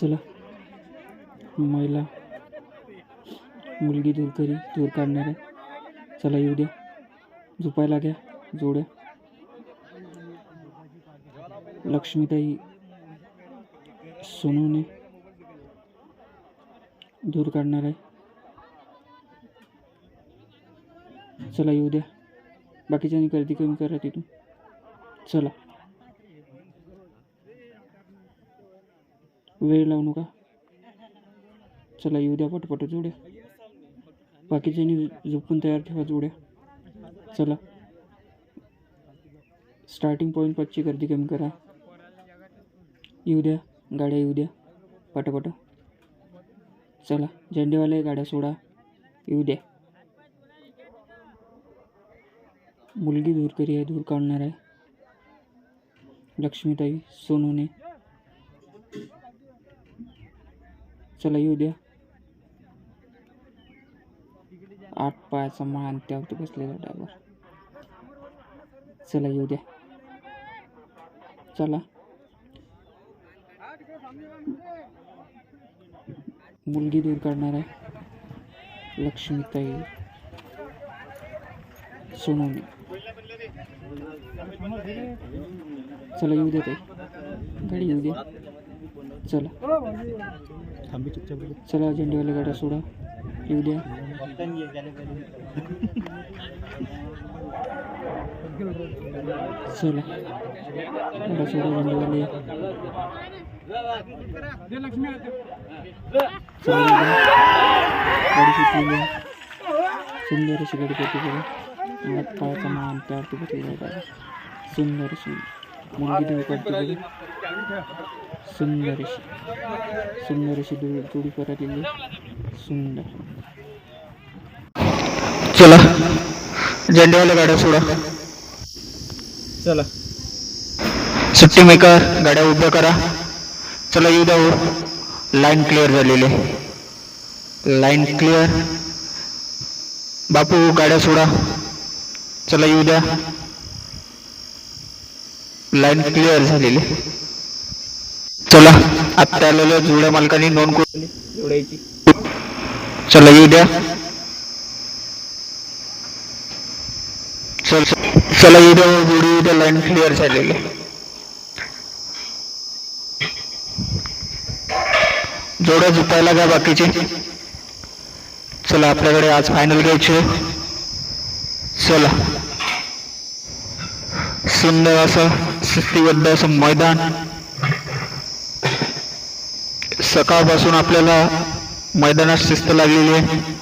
चला. महिला मुलगी दूर करी दूर काढणार आहे. चला येऊ द्या. झोपायला घ्या जोड्या. लक्ष्मीताई सोनूने दूर काढणार आहे. चला येऊ द्या. बाकीच्यांनी गर्दी कमी करा तिथून. चला. वेळ लावू नका. चला येऊ द्या पटपट जोड्या. बाकीच्यांनी झोपून तयार ठेवा जोड्या. चला. स्टार्टिंग पॉईंट पाचची गर्दी कमी करा. येऊ द्या. गाड्या येऊ द्या. पटापट. चला. झेंडेवाले गाड्या सोडा. येऊ द्या. मुलगी दूर करी आहे दूर काढणार आहे. लक्ष्मीताई सोनूने चला येऊ द्या. आठ पायाचा मान त्यावरती बसलेला ड्रायव्हर. चला येऊ द्या. चला. मुलगी दूर काढणार आहे. लक्ष्मीताई. सोनवणे. चला येऊ द्या ताई. गाडी येऊ द्या. चला. चला झेंडेवाल्या गाड्या सोडा. येऊ द्या. चला गाड्या सोडा झेंडेवाले. सुंदर अशी गाडी होती बघा पायाचा मान त्यावरती बसलेला सुंदर अशी. मुलगी देऊ करते सुंदर अशी. सुंदर अशी दूर जोडी करायलेली. सुंदर. चला. झेंडेवाल्या गाड्या सोडा. चला. सुट्टी मेकर गाड्या उभ्या करा. चला येऊ द्या लाईन क्लिअर झालेली. आहे लाईन क्लिअर बापू गाड्या सोडा. चला येऊ द्या. लाईन क्लिअर झालेली. चला. आत्ता आलेल्या जुड्या मालकांनी नोंद करून. जोडायची. चला येऊ द्या. चल चला. येऊ द्या जोडी येऊ द्या लाईन क्लिअर झालेली. जोड्या झुपायला घ्या बाकीचे. चला आपल्याकडे आज फायनल घ्यायचे. चला. सुंदर असं शिस्तीबद्ध असं मैदान. सकाळपासून आपल्याला मैदानात शिस्त लागलेली आहे.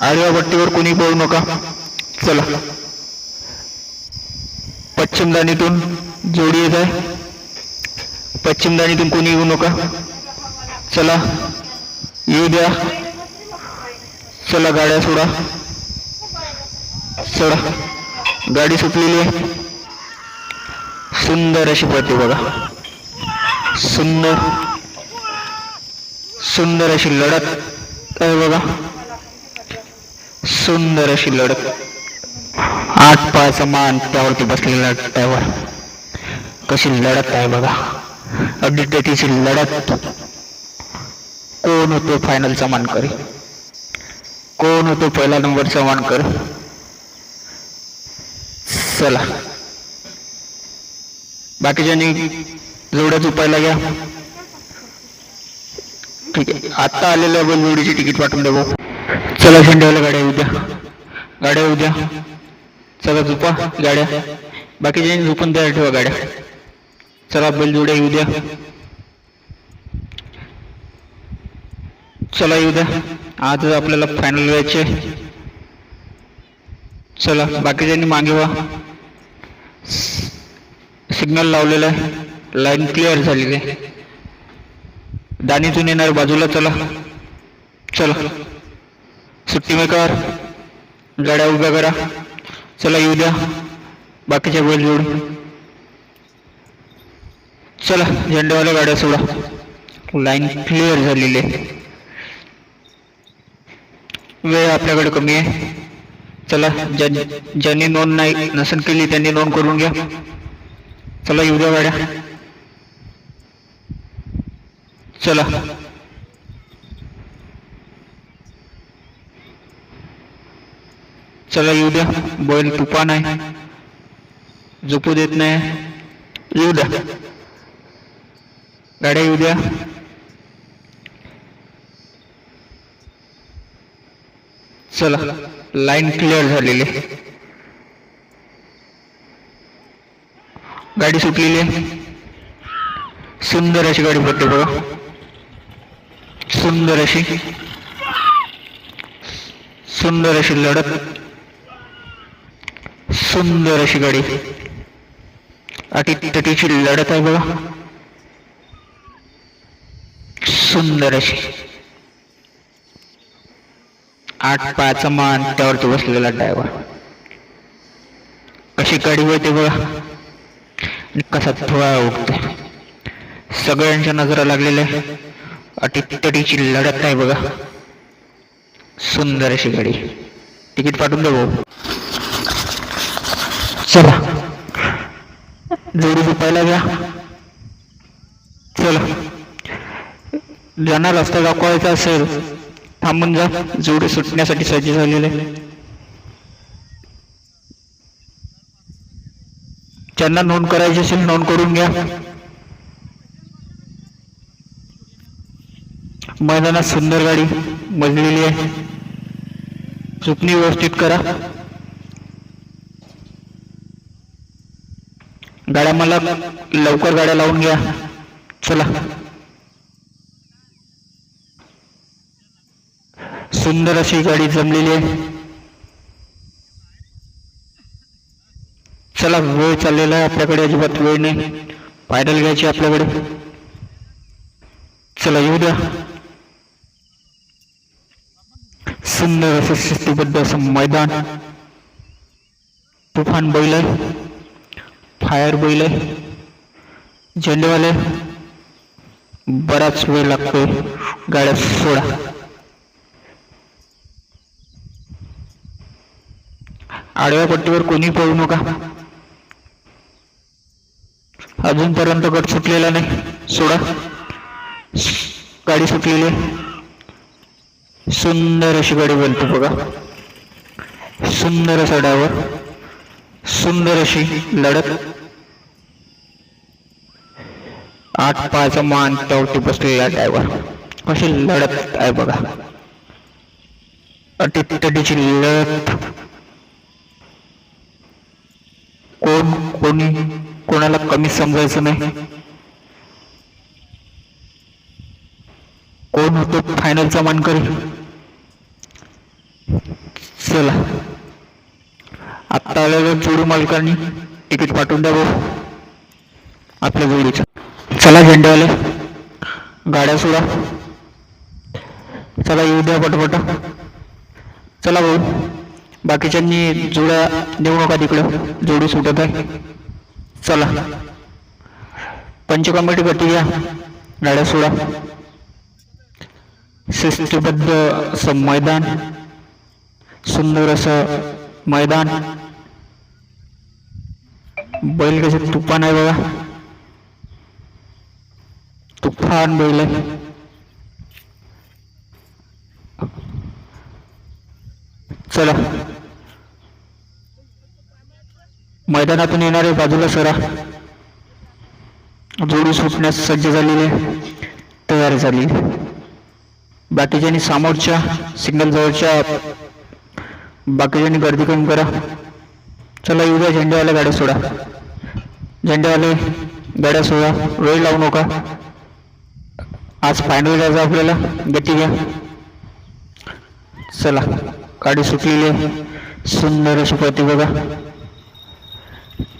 आडव्या पट्टीवर कोणी पळू नका. चला. पश्चिम दाणीतून जोडी येत आहे. पश्चिम दाणीतून कोणी येऊ नका. चला. येऊ द्या. चला गाड्या सोडा. सोडा गाडी सुटलेली आहे. सुंदर अशी पळते बघा. सुंदर सुंदर अशी लढत. आहे बघा सुंदर अशी लढत. आठ पायाचा मान त्यावरती बसलेला ड्रायव्हर कशी लढत आहे बघा. अड्डी लढत. कोण होतो फायनलचा मानकरी कोण होतो पहिला नंबरचा मानकरी चला. बाकीच्यांनी जोड्या चुपायला घ्या ठीक आहे आता आलेल्या बैलजोडीची तिकीट पाठवून द्या भाऊ चला झेंड्यावाला गाड्या येऊ द्या. गाड्या येऊ द्या. चला झोपा गाड्या. बाकीच्यांनी झोपून तयार ठेवा गाड्या. चला बैलजोड्या येऊ द्या. चला येऊ द्या. आज आपल्याला फायनल व्हायचे चला बाकीच्यांनी मागे व्हा. सिग्नल लावलेला आहे. लाईन क्लिअर झालेली आहे दाणीतून येणार बाजूला चला. चला. सुट्टी मेकर गाड्या उभ्या करा. चला येऊ द्या. बाकीच्या बैल जोडून. चला झेंडेवाल्या गाड्या सोडा. लाईन क्लिअर झालेली आहे. वेळ आपल्याकडे कमी आहे. चला ज्यांनी नोंद नाही नसन केली त्यांनी नोंद करून घ्या. चला येऊ द्या गाड्या. चला. चला येऊ द्या. बैल तुपा नाही झोपू देत नाही. येऊ द्या. गाड्या येऊ द्या. चला. लाईन क्लिअर झालेली आहे. गाडी सुटलेली आहे. सुंदर अशी गाडी पडते बघा. सुंदर अशी. सुंदर अशी लढत. सुंदर अशी गाडी. अटी तटीची लढत आहे बघा. सुंदर अशी. आठ पाच मान त्यावरती बसलेला ड्रायव्हर कशी गाडी वळते बघा. कसा थोडा उठते सगळ्यांच्या नजरा लागलेल्या. आहे अटीतटीची लढत नाही बघा. सुंदर अशी गाडी. तिकीट पाठवून द्या भाऊ. चला. जोडी झोपायला घ्या चला. ज्यांना रस्ता दाखवायचा असेल थांबून जा. जोडी सुटण्यासाठी सज्ज झालेले. ज्यांना नोंद करायची असेल नोंद करून घ्या. मैदानात सुंदर गाडी मजलेली आहे. चुकणी व्यवस्थित करा. गाड्या मला लवकर गाड्या लावून घ्या. चला. सुंदर अशी गाडी जमलेली आहे. चला वेळ चाललेला आहे आपल्याकडे अजिबात वेळ नाही. पायडल घ्यायची आपल्याकडे. चला येऊ द्या. सुंदर असं शिस्तबद्ध असं मैदान. तुफान बैल आहे फायर बैल आहे झेंडेवाले बराच वेळ लागतोय गाड्या सोडा. आडव्या पट्टीवर कोणी पळू नका. अजूनपर्यंत गट सुटलेला नाही. सोडा. गाडी सुटलेली आहे. सुंदर अशी गाडी बनते बघा. सुंदर असा सुंदर अशी लढत. आठ पायाचा मान त्यावरती बसलेला ड्रायव्हर कशी लढत आहे बघा. अटीतटीची लढत. कोण कोणी कोणाला कमी समजायचं नाही. कोण होतो फायनलचा मानकरी? चला. आत्ता आलेल्या जोडी मालकांनी. तिकीट पाठवून द्या भाऊ. आपल्या जोडीचं. चला झेंडेवाले गाड्या सोडा. चला येऊ द्या पटपट. चला भाऊ. बाकीच्यांनी जोड्या देऊ नका तिकडं. जोडी सुटत आहे. चला. पंच कमिटी गती घ्या. गाड्या सोडा. शिस्तबद्ध असं मैदान सुंदर असं मैदान. बैल कसे तुफान आहे बघा. तुफान बैल. आहे चला. मैदानातून येणारे बाजूला सरा. जोडी सुटण्यास सज्ज झालेली तयार झाली बाकीच्यांनी समोरच्या सिग्नल जवळच्या बाकीच्यांनी गर्दी कमी करा. चला येऊ द्या झेंडेवाल्या गाड्या सोडा. झेंडेवाले गाड्या सोडा. वेळ लावू नका. आज फायनल जायचं आपल्याला. गती घ्या. चला गाडी सुटलेली आहे. सुंदर अशी पळते बघा.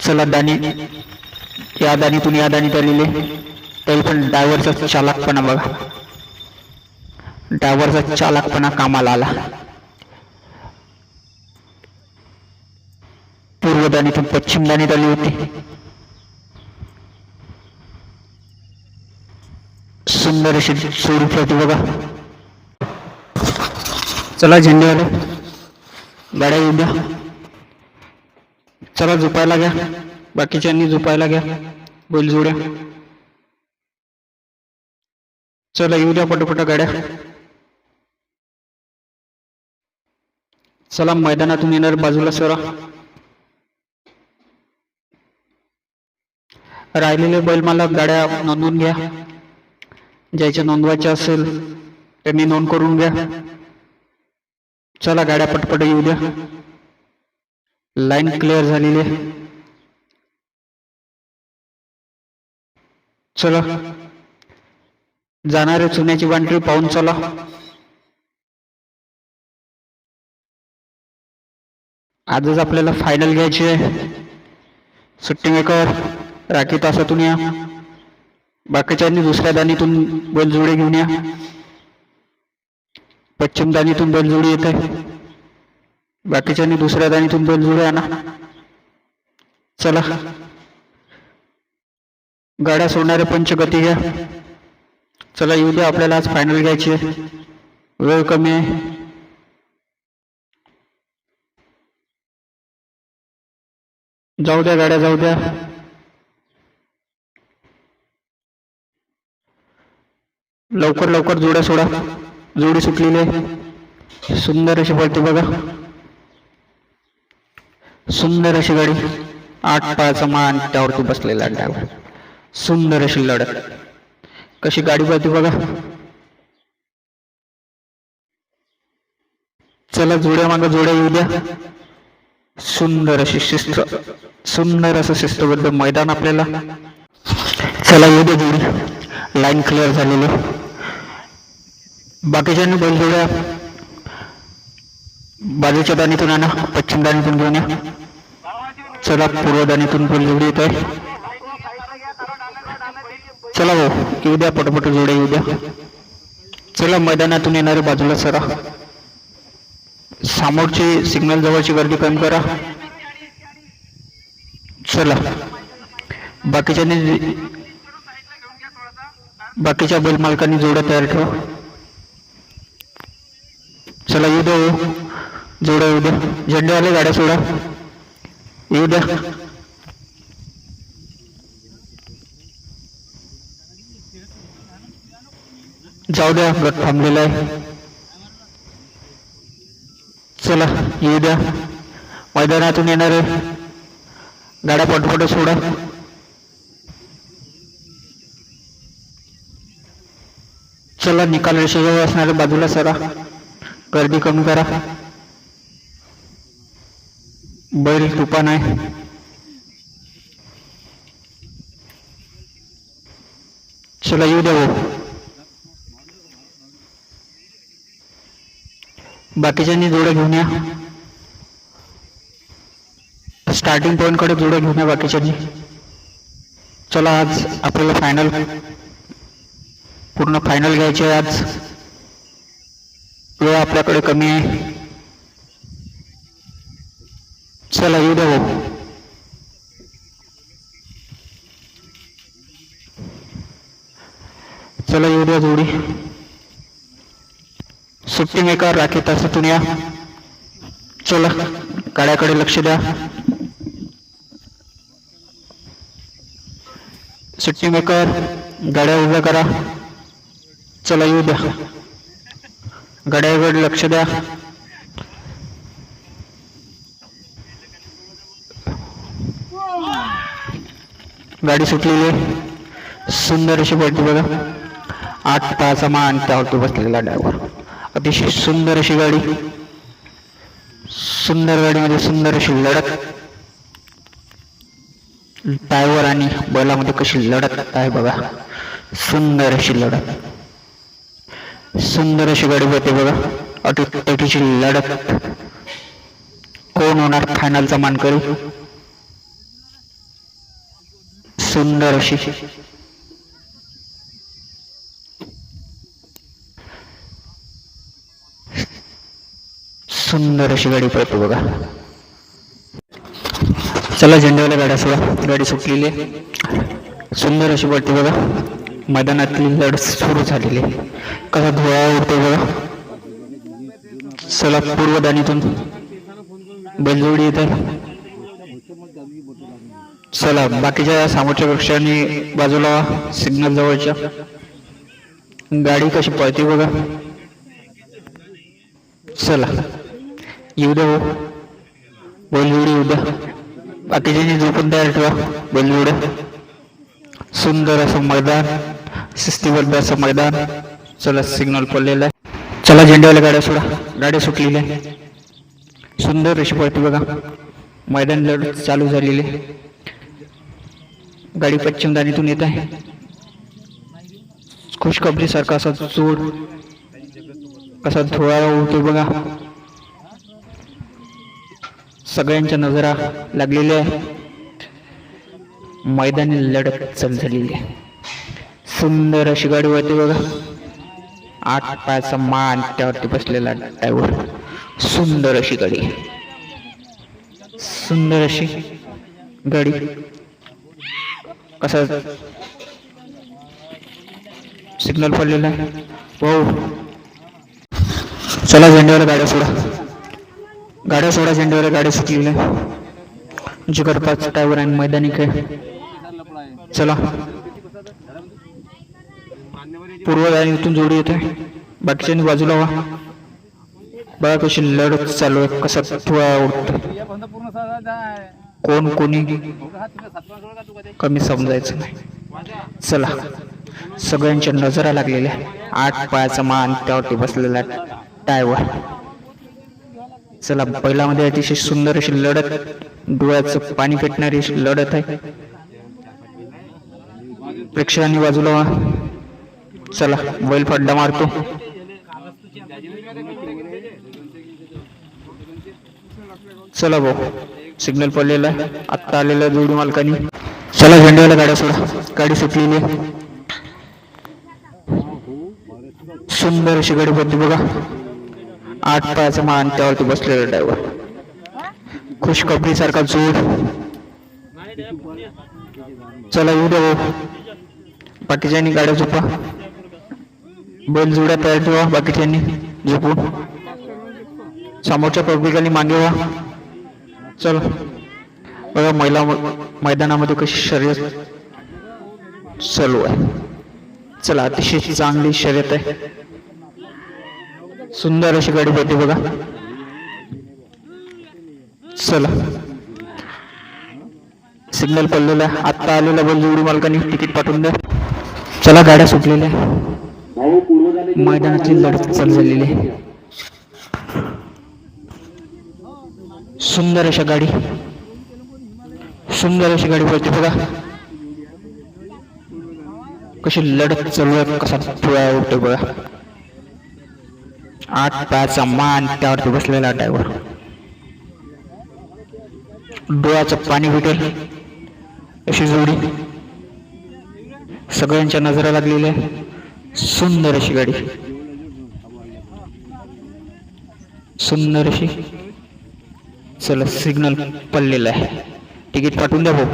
चला दानी या दानीतून या दानीत आलेले तरी पण ड्रायव्हरचा चालाकपणा बघा. ड्रायव्हरचा चालाकपणा कामाला आला. पूर्व दाणीतून पश्चिम दाणीत आली होती. सुंदर अशी स्वरूप होती बघा. चला झेंडेवाले गाड्या येऊ द्या. चला झोपायला घ्या. बाकीच्यांनी झोपायला घ्या. बैलजोड्या चला येऊ द्या पटापटा गाड्या. चला मैदानातून येणार बाजूला सरा. राहिलेले बैल मला गाड्या नोंदवून घ्या. ज्याच्या नोंदवायच्या असेल त्यांनी नोंद करून घ्या. चला गाड्या पटपट येऊ द्या. लाईन क्लिअर झालेली आहे. चला. जाणारे चुन्याची बांधरी पाहून चला. आजच आपल्याला फायनल घ्यायची आहे. सुट्टी मेकर राखी तासातून या. बाकीच्यांनी दुसऱ्या दाणीतून बैलजोडी घेऊन या. पश्चिम दाणीतून बैलजोडी येत. आहे बाकीच्यांनी दुसऱ्या दाणीतून बैलजोडी आणा. चला. गाड्या सोडणारे पंचगती घ्या. चला येऊ द्या. आपल्याला आज फायनल घ्यायची आहे. वेळ कमी आहे. जाऊ द्या गाड्या जाऊ द्या. लवकर लवकर जोड्या सोडा. जोडी सुटलेली आहे. सुंदर अशी पडते बघा. सुंदर अशी गाडी. आठ पायाचा मान त्यावरती बसलेला ड्रायव्हर सुंदर अशी लढत. कशी गाडी पळते बघा. चला जोड्या मागं जोड्या येऊ द्या. सुंदर अशी शिस्त सुंदर असं शिस्तबद्ध मैदान आपल्याला. चला येऊ दे जोडी. लाईन क्लिअर झालेली. बाकीच्यांनी बैलजोड्या बाजूच्या दाणीतून आणा पश्चिम दाणीतून घेऊन या. चला पूर्व दाणीतून बैलजोडी येत आहे चला भाऊ येऊ द्या पटपट जोड्या येऊ द्या. चला मैदानातून येणारे बाजूला सरा. समोरची सिग्नल जवळची गर्दी कमी करा. चला. बाकीच्यांनी बाकीच्या बैल मालकांनी जोड्या तयार ठेवा. चला येऊ द्या हो. जोड्या येऊ द्या. झेंडेवाले गाड्या सोडा. येऊ द्या. जाऊ द्या गट थांबलेला आहे. चला येऊ द्या मैदानातून येणारे गाड्या पटपट सोडा. चला निकाल रेषेजवळ असणाऱ्या बाजूला सरा. गर्दी कमी करा. बैल तुफान आहे. चला येऊ द्या भाऊ हो. बाकीच्यांनी जोड्या घेऊन या. स्टार्टिंग पॉईंटकडे जोड्या घेऊन या बाकीच्यांनी. चला आज आपल्याला फायनल पूर्ण फायनल घ्यायचे आहे आज. वेळ आपल्याकडे कमी आहे. चला येऊ द्या भाऊ. चला येऊ द्या जोडी. सुट्टी मेकर राखी तासातून या. चला गाड्याकडे लक्ष द्या. सुट्टी मेकर गाड्या उभ्या करा. चला येऊ द्या. गाड्याकडे लक्ष द्या. गाडी सुटलेली आहे. सुंदर अशी पडते बघा. आठ पायाचा मान त्यावरती बसलेला ड्रायव्हर अतिशय सुंदर अशी गाडी. सुंदर गाडीमध्ये सुंदर अशी लढत. ड्रायव्हर आणि बलामध्ये कशी लढत आहे बघा. सुंदर अशी लढत. सुंदर अशी गाडी होते बघा. अटीतटीची लढत. कोण होणार फायनलचा मानकरी? सुंदर अशी. सुंदर अशी गाडी पळते बघा. चला झेंड्यावाल्या गाड्या सोडा. गाडी सुटलेली आहे. सुंदर अशी पळते बघा. मैदानातली लढ सुरू झालेली आहे. कसा धुळा उडतो बघा. चला पूर्वदानीतून बैलजोडी येत. आहे चला बाकीच्या समोरच्या पक्षांनी बाजूला सिग्नल जवळच्या. गाडी कशी पळते बघा. चला. येऊ द्या भाऊ हो. बैलजोडी येऊ द्या बाकीच्यांनी झोपून तयार ठेवा बॉलिवूड. सुंदर असं मैदान शिस्तीबद्ध असं मैदान. चला सिग्नल पडलेला आहे. चला झेंड्यावाल्या गाड्या सोडा. गाड्या सुटलेल्या आहे सुंदर अशी पळते बघा. मैदान लढत चालू झालेली आहे. गाडी पश्चिमदानीतून येत आहे. खुशखबरीसारखा असा जोड कसा थोडा उडतो बघा. सगळ्यांच्या नजरा लागलेल्या मैदानी लढत चालू झालेली आहे. सुंदर अशी गाडी होती बघा. आठ पायाचा मान त्यावरती बसलेला ड्रायव्हर सुंदर अशी गाडी. सुंदर अशी गाडी. कसा सिग्नल पडलेला आहे. हो चला झेंड्यावर गाड्या सोडा. गाड्या सोडा झेंड्यावर गाड्या सुटलेल्या. जिगर पाच टायवर आणि मैदानी खेळ चला. पूर्व आणि इथून जोडी येते बाकीच्या बाजूला व्हा बघा कशी लढत चालू आहे. कसा थोडा आवडतो कोण कोणी? कमी समजायचं नाही. चला. सगळ्यांच्या नजरा लागलेल्या. आठ पायाचा मान त्यावरती बसलेला टायवर. चला बैलामध्ये अतिशय सुंदर अशी लढत डोळ्याचं पाणी पेटणारी अशी लढत आहे. प्रेक्षकांनी बाजूला चला बैल फड्डा मारतो. चला भाऊ सिग्नल पडलेला आहे. आत्ता आलेला जोडी मालकानी. चला झेंड्याला गाड्या सोडा. गाडी सुटलेली आहे. सुंदर अशी गाडी पडते बघा. आठ पायाचा मान त्यावरती बसलेला ड्रायव्हर खुशखबरी सारखा जोड चला येऊ द्या बाकीच्यांनी गाड्या झोपा. बैल जोड्या तयार ठेवा बाकीच्यांनी झोपू. समोरच्या पब्लिकांनी मागे व्हा चल. बघा महिला मैदानामध्ये कशी शर्यत चालू आहे. चला अतिशय चांगली शर्यत आहे. सुंदर अशी गाडी होती बघा. चला. सिग्नल पडलेला आहे. आत्ता आलेला बैल जोडी मालकाने. तिकीट पाठवून द्या. चला गाड्या सुटलेल्या मैदानाची मैदानातली लढत चालू झालेली आहे. सुंदर अशा गाडी. सुंदर अशी गाडी पडते बघा. कशी लढत चालू आहे. कसा थोडा उठतो बघा. आठ पायाचा मान त्यावरती बसलेला ड्रायव्हर डोळ्याचं पाणी भेटेल अशी जोडी. सगळ्यांच्या नजरा लागलेल्या आहे. सुंदर अशी गाडी. सुंदर अशी. चला सिग्नल पडलेलं आहे. तिकीट पाठवून द्या भाऊ.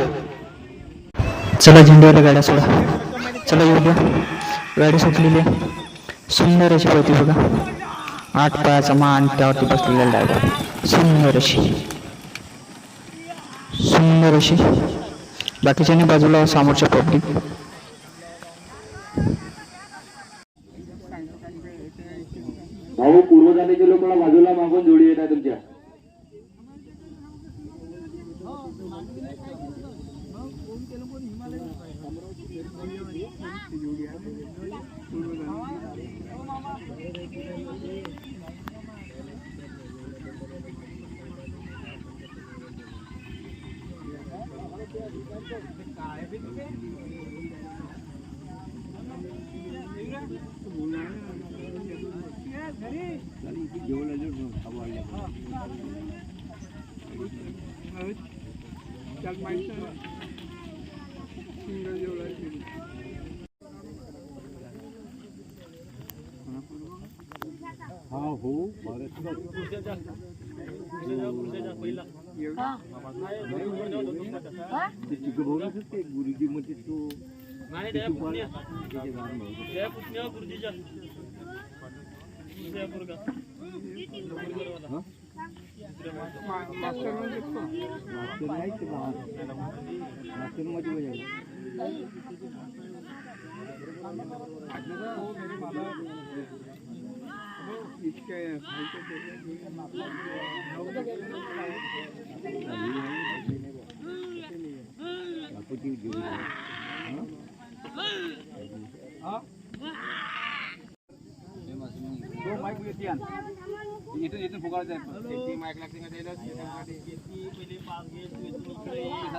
चला झेंड्याला गाड्या सोडा. चला येऊ द्या. गाडी सुटलेली आहे. सुंदर अशी होती बघा. आठ पायाचा मान त्यावरती बसलेला ड्रायव्हर सुंदर अशी. सुंदर अशी. बाकीच्यानी बाजूला समोरच्या public गुरुजी मध्ये तो मध्ये इथून इथून फुगायचं आहे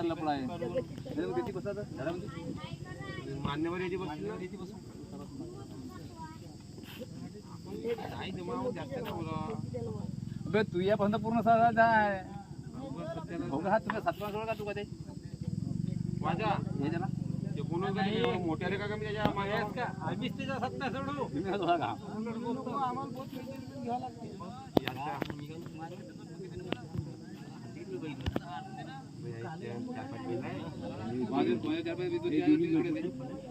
लपडा आहे किती बसतात मान्यवर याची बसली ना याची बस अबे तू या पर्यंत पूर्ण सहा जाय हो का हा तुझा सातवा सोड का तू कधी? माझ्या हे ना मोठ्याने का कमी त्याच्या मायास का? मिस्त्रीचा सत्ता सोडू.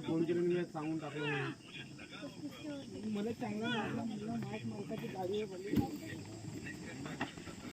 फोन करून मी सांगून टाकलं मला चांगला गाडी आहे